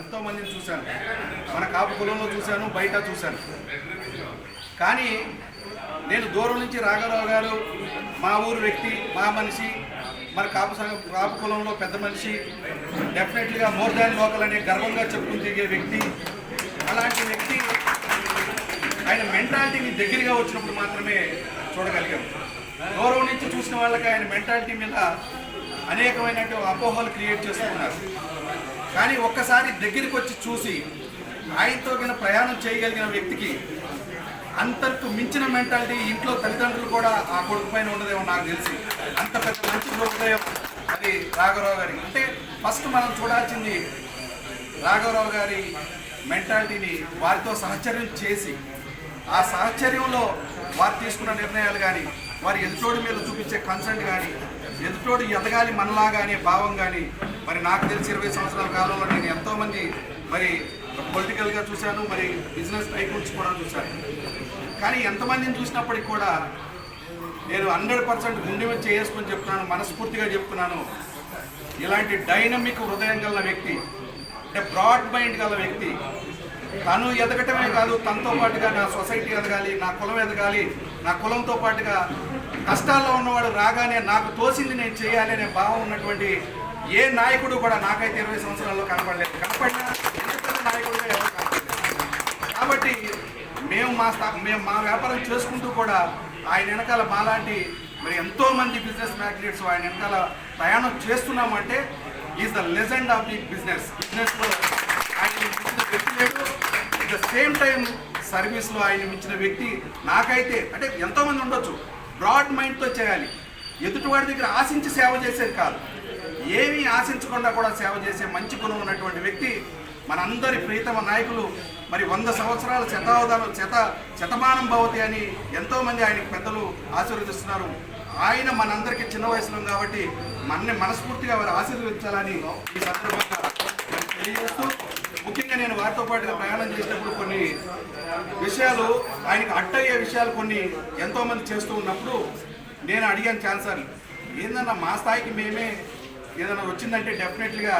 ఎంతో మందిని చూశాను. మన కాపు కులంలో చూశాను బయట చూశాను. కానీ నేను దూరం నుంచి రాఘవరావు గారు మా ఊరు వ్యక్తి మా మనిషి మన కాపు సంఘం కాపు కులంలో పెద్ద మనిషి డెఫినెట్లీగా మోర్ దాన్ లోకల్ అనే గర్వంగా చెప్పుకుని తిరిగే వ్యక్తి. అలాంటి వ్యక్తి ఆయన మెంటాలిటీకి దగ్గరగా వచ్చినప్పుడు మాత్రమే చూడగలిగాం. దూరం నుంచి చూసిన వాళ్ళకి ఆయన మెంటాలిటీ మీద అనేకమైనటువంటి అపోహలు క్రియేట్ చేస్తున్నారు. కానీ ఒక్కసారి దగ్గరికి వచ్చి చూసి ఆయనతో కింద ప్రయాణం చేయగలిగిన వ్యక్తికి అంతకు మించిన మెంటాలిటీ ఇంట్లో తల్లిదండ్రులు కూడా ఆ కొడుకు పైన ఉండదేమో నాకు తెలిసి. అంత పెద్ద మంచి హృదయం అది రాఘవరావు గారి అంటే ఫస్ట్ మనం చూడాల్సింది రాఘవరావు గారి మెంటాలిటీని వారితో సహచర్యం చేసి ఆ సహచర్యంలో వారు తీసుకున్న నిర్ణయాలు కానీ వారి ఎదుటోడి మీద చూపించే కన్సర్న్ కానీ ఎదుటోడు ఎదగాలి మనలాగా అనే భావం కానీ మరి నాకు తెలిసి ఇరవై సంవత్సరాల కాలంలో నేను ఎంతోమంది మరి పొలిటికల్గా చూశాను మరి బిజినెస్ టైకూన్స్ కూడా చూశాను. కానీ ఎంతమందిని చూసినప్పటికి కూడా నేను హండ్రెడ్ పర్సెంట్ గుండె మీద చేసుకొని చెప్తున్నాను మనస్ఫూర్తిగా చెప్తున్నాను. ఇలాంటి డైనమిక్ హృదయం గల వ్యక్తి అంటే బ్రాడ్ మైండ్ గల వ్యక్తి తను ఎదగటమే కాదు తనతో పాటుగా నా సొసైటీ ఎదగాలి నా కులం ఎదగాలి నా కులంతో పాటుగా కష్టాల్లో ఉన్నవాడు రాగానే నాకు తోసింది నేను చేయాలి అనే భావం ఉన్నటువంటి ఏ నాయకుడు కూడా నాకైతే ఇరవై సంవత్సరాల్లో కనపడలేదు కనపడినా నాయకుడుగా ఎవరు కనపడలేదు. కాబట్టి మేము మా స్థా మేము మా వ్యాపారం చేసుకుంటూ కూడా ఆయన వెనకాల మాలాంటి మరి ఎంతోమంది బిజినెస్ మ్యాగ్నెట్స్ ఆయన వెనకాల ప్రయాణం చేస్తున్నామంటే is the legend of the business బిజినెస్లో ద సేమ్ టైం సర్వీస్లో ఆయన మించిన వ్యక్తి నాకైతే అంటే ఎంతోమంది ఉండొచ్చు బ్రాడ్ మైండ్తో చేయాలి. ఎదుటివాడి దగ్గర ఆశించి సేవ చేసేది కాదు. ఏమీ ఆశించకుండా కూడా సేవ చేసే మంచి గుణం ఉన్నటువంటి వ్యక్తి మనందరి ప్రీతమ నాయకులు. మరి వంద సంవత్సరాల శతావధానం శత శతమానం భవతి అని ఎంతోమంది ఆయనకి పెద్దలు ఆశీర్వదిస్తున్నారు. ఆయన మనందరికీ చిన్న వయసులో కాబట్టి మనని మనస్ఫూర్తిగా వారు ఆశీర్వదించాలని ఈ సందర్భంగా తెలియజేస్తూ ముఖ్యంగా నేను వారితో పాటుగా ప్రయాణం చేసినప్పుడు కొన్ని విషయాలు ఆయనకు అట్టయ్యే విషయాలు కొన్ని ఎంతోమంది చేస్తూ ఉన్నప్పుడు నేను అడిగాను ఛాన్సర్ ఏందన్నా మా స్థాయికి మేమే ఏదైనా వచ్చిందంటే డెఫినెట్లీగా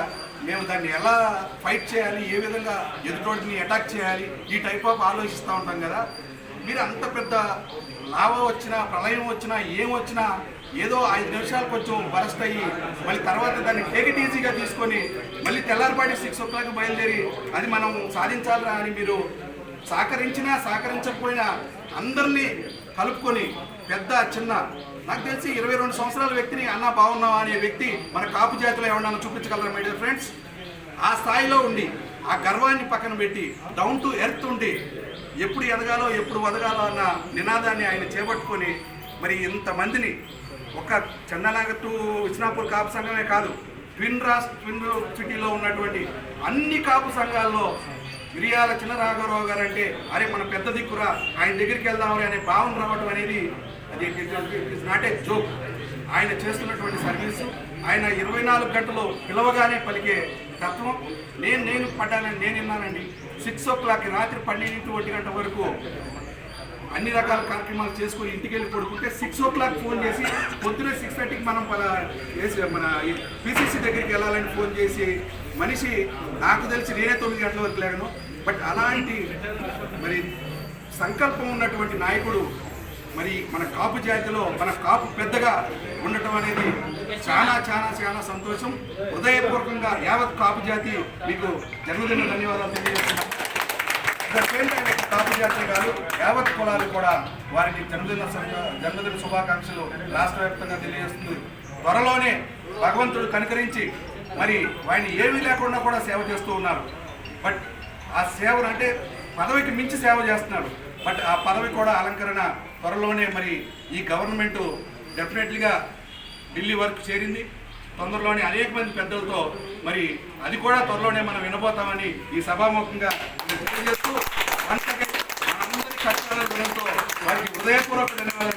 మేము దాన్ని ఎలా ఫైట్ చేయాలి ఏ విధంగా ఎదుటోడిని అటాక్ చేయాలి ఈ టైప్ ఆఫ్ ఆలోచిస్తూ ఉంటాం కదా. మీరు అంత పెద్ద లావ వచ్చినా ప్రళయం వచ్చినా ఏం వచ్చినా ఏదో ఐదు నిమిషాలు కొంచెం బరస్ట్ అయ్యి మళ్ళీ తర్వాత దాన్ని టేకిట్ ఈజీగా తీసుకొని మళ్ళీ తెల్లారిపాటి సిక్స్ ఓ క్లాక్ బయలుదేరి అది మనం సాధించాలిరా అని మీరు సహకరించినా సహకరించకపోయినా అందరినీ కలుపుకొని పెద్ద చిన్న నాకు తెలిసి ఇరవై రెండు సంవత్సరాల వ్యక్తిని అన్న బాగున్నావా అనే వ్యక్తి మన కాపు జాతిలో ఏమన్నా చూపించగలరా మై డియర్ ఫ్రెండ్స్ ఆ స్థాయిలో ఉండి ఆ గర్వాన్ని పక్కన పెట్టి డౌన్ టు ఎర్త్ ఉండి ఎప్పుడు ఎదగాలో ఎప్పుడు వదగాలో అన్న నినాదాన్ని ఆయన చేపట్టుకొని మరి ఇంతమందిని ఒక చందనాగ టు విస్నాపూర్ కాపు సంఘమే కాదు ట్విన్ రాస్ ట్విన్ సిటీలో ఉన్నటువంటి అన్ని కాపు సంఘాల్లో మిరియాల చిన్న రాఘవరావు గారు అంటే అరే మన పెద్ద దిక్కురా ఆయన దగ్గరికి వెళ్దామని అనే భావం రావడం అనేది అది ఇట్స్ నాట్ ఏ జోక్. ఆయన చేస్తున్నటువంటి సర్వీసు ఆయన ఇరవై నాలుగు గంటలు పిలవగానే పలికే తత్వం. నేను నేను పడ్డానని నేను విన్నానండి. సిక్స్ ఓ క్లాక్ రాత్రి పన్నెండు ఒంటి గంట వరకు అన్ని రకాల కార్యక్రమాలు చేసుకొని ఇంటికి వెళ్ళి పడుకుంటే సిక్స్ ఓ క్లాక్ ఫోన్ చేసి పొద్దున సిక్స్ థర్టీకి మనం పలా వేసి మన పిసిసి దగ్గరికి వెళ్ళాలని ఫోన్ చేసి మనిషి నాకు తెలిసి నేనే తొమ్మిది గంటల వరకు లేను బట్ అలాంటి మరి సంకల్పం ఉన్నటువంటి నాయకుడు మరి మన కాపు జాతిలో మన కాపు పెద్దగా ఉండటం అనేది చాలా చాలా చాలా సంతోషం. హృదయపూర్వకంగా యావత్ కాపు జాతి మీకు జన్మదిన ధన్యవాదాలు తెలియజేస్తున్నాను కాపు జాతి కాదు యావత్ కులాలు కూడా వారికి జన్మదిన జన్మదిన శుభాకాంక్షలు రాష్ట్ర వ్యాప్తంగా తెలియజేస్తుంది. త్వరలోనే భగవంతుడు కనుకరించి మరి ఆయన ఏమీ లేకుండా కూడా సేవ చేస్తూ ఉన్నారు. బట్ ఆ సేవను అంటే పదవికి మించి సేవ చేస్తున్నారు. బట్ ఆ పదవి కూడా అలంకరణ త్వరలోనే మరి ఈ గవర్నమెంట్ డెఫినెట్లీగా ఢిల్లీ వరకు చేరింది. తొందరలోనే అనేక మంది పెద్దలతో మరి అది కూడా త్వరలోనే మనం వినబోతామని ఈ సభాముఖంగా తెలియజేస్తూ once మనందరి కష్టాల గుణంతో వారికి హృదయపూర్వక ధన్యవాదాలు